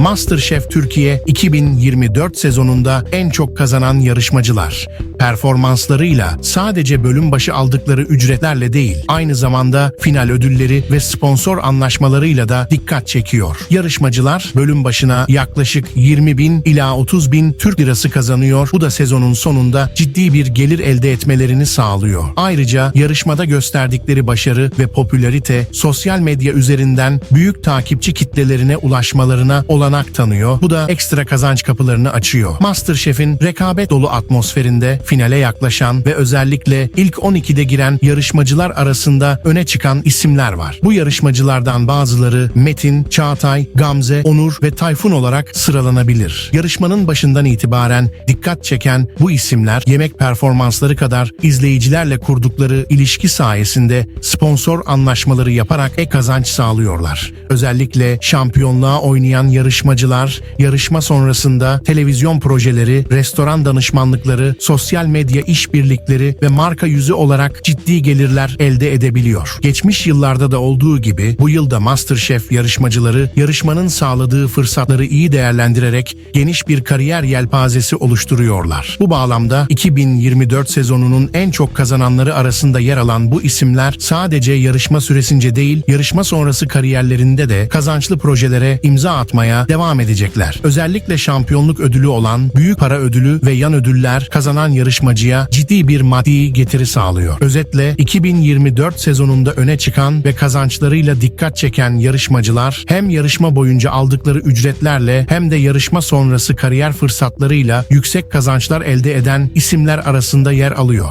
MasterChef Türkiye 2024 sezonunda en çok kazanan yarışmacılar. Performanslarıyla sadece bölüm başı aldıkları ücretlerle değil, aynı zamanda final ödülleri ve sponsor anlaşmalarıyla da dikkat çekiyor. Yarışmacılar bölüm başına yaklaşık 20 bin ila 30 bin Türk lirası kazanıyor. Bu da sezonun sonunda ciddi bir gelir elde etmelerini sağlıyor. Ayrıca yarışmada gösterdikleri başarı ve popülarite sosyal medya üzerinden büyük takipçi kitlelerine ulaşmalarına olanak tanıyor. Bu da ekstra kazanç kapılarını açıyor. MasterChef'in rekabet dolu atmosferinde finale yaklaşan ve özellikle ilk 12'de giren yarışmacılar arasında öne çıkan isimler var. Bu yarışmacılardan bazıları Metin, Çağatay, Gamze, Onur ve Tayfun olarak sıralanabilir. Yarışmanın başından itibaren dikkat çeken bu isimler yemek performansları kadar izleyicilerle kurdukları ilişki sayesinde sponsor anlaşmaları yaparak ek kazanç sağlıyorlar. Özellikle şampiyonluğa oynayan yarışmacılar yarışma sonrasında televizyon projeleri, restoran danışmanlıkları, sosyal medya işbirlikleri ve marka yüzü olarak ciddi gelirler elde edebiliyor. Geçmiş yıllarda da olduğu gibi bu yılda MasterChef yarışmacıları yarışmanın sağladığı fırsatları iyi değerlendirerek geniş bir kariyer yelpazesi oluşturuyorlar. Bu bağlamda 2024 sezonunun en çok kazananları arasında yer alan bu isimler sadece yarışma süresince değil, yarışma sonrası kariyerlerinde de kazançlı projelere imza atmaya devam edecekler. Özellikle şampiyonluk ödülü olan büyük para ödülü ve yan ödüller kazanan yarışmacıya ciddi bir maddi getiri sağlıyor. Özetle 2024 sezonunda öne çıkan ve kazançlarıyla dikkat çeken yarışmacılar hem yarışma boyunca aldıkları ücretlerle hem de yarışma sonrası kariyer fırsatlarıyla yüksek kazançlar elde eden isimler arasında yer alıyor.